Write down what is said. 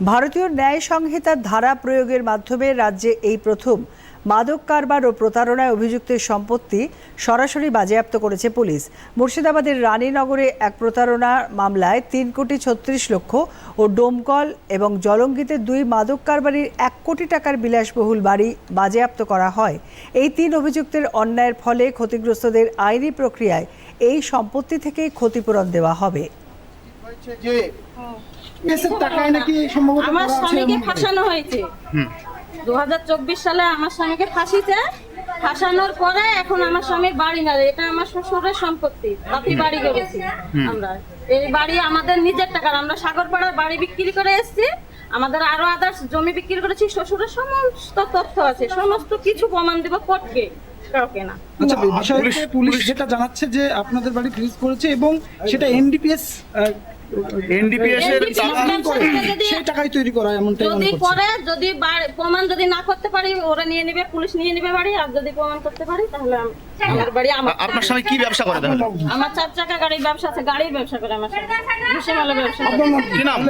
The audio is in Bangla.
ভারতীয় ন্যায় সংহিতার ধারা প্রয়োগের মাধ্যমে রাজ্যে এই প্রথম মাদক কারবার ও প্রতারণায় অভিযুক্তের সম্পত্তি সরাসরি বাজেয়াপ্ত করেছে পুলিশ। মুর্শিদাবাদের রানীনগরে এক প্রতারণা মামলায় তিন কোটি ছত্রিশ লক্ষ ও ডোমকল এবং জলঙ্গিতে দুই মাদক কারবারির এক কোটি টাকার বিলাসবহুল বাড়ি বাজেয়াপ্ত করা হয়। এই তিন অভিযুক্তের অন্যায়ের ফলে ক্ষতিগ্রস্তদের আইনি প্রক্রিয়ায় এই সম্পত্তি থেকেই ক্ষতিপূরণ দেওয়া হবে। যে কেসের টাকায় নাকি সম্ভবত আমার স্বামীকে ফাঁসানো হয়েছে। দু সালে আমার স্বামীকে ফাঁসিতে ফাঁসানোর পরে এখন আমার স্বামীর বাড়ি না এটা আমার শ্বশুরের সম্পত্তি বাপি বাড়ি করেছি আমরা। এই বাড়ি আমাদের নিজের টাকার আমরা সাগরপাড়ার বাড়ি বিক্রি করে এসেছি আমাদের আরও আদার্স জমি বিক্রি করেছি শ্বশুরের সমস্ত তথ্য আছে সমস্ত কিছু প্রমাণ দেবো কোর্টকে কাউকে না। আচ্ছা না, পুলিশ- পুলিশ যেটা জানাচ্ছে যে আপনাদের বাড়ি ফ্রিজ করেছে এবং সেটা এনডিপিএস এনডিপিএস এর NDPS টাকা ব্যবসা থেকে যদি সেই টাকায় তৈরি করা এমনটাই যদি করে যদি প্রমাণ যদি না করতে পারি ওরা নিয়ে নেবে পুলিশ নিয়ে নেবে বাড়ি আর যদি প্রমাণ করতে পারি তাহলে আম- আমার বাড়ি আমার আপনার স্বামী কি ব্যবসা করে তাহলে? আমার চার চাকা গাড়ির ব্যবসা আছে গাড়ির ব্যবসা করে আমার স্বামী। ব্যবসা আপনার কি? নাম?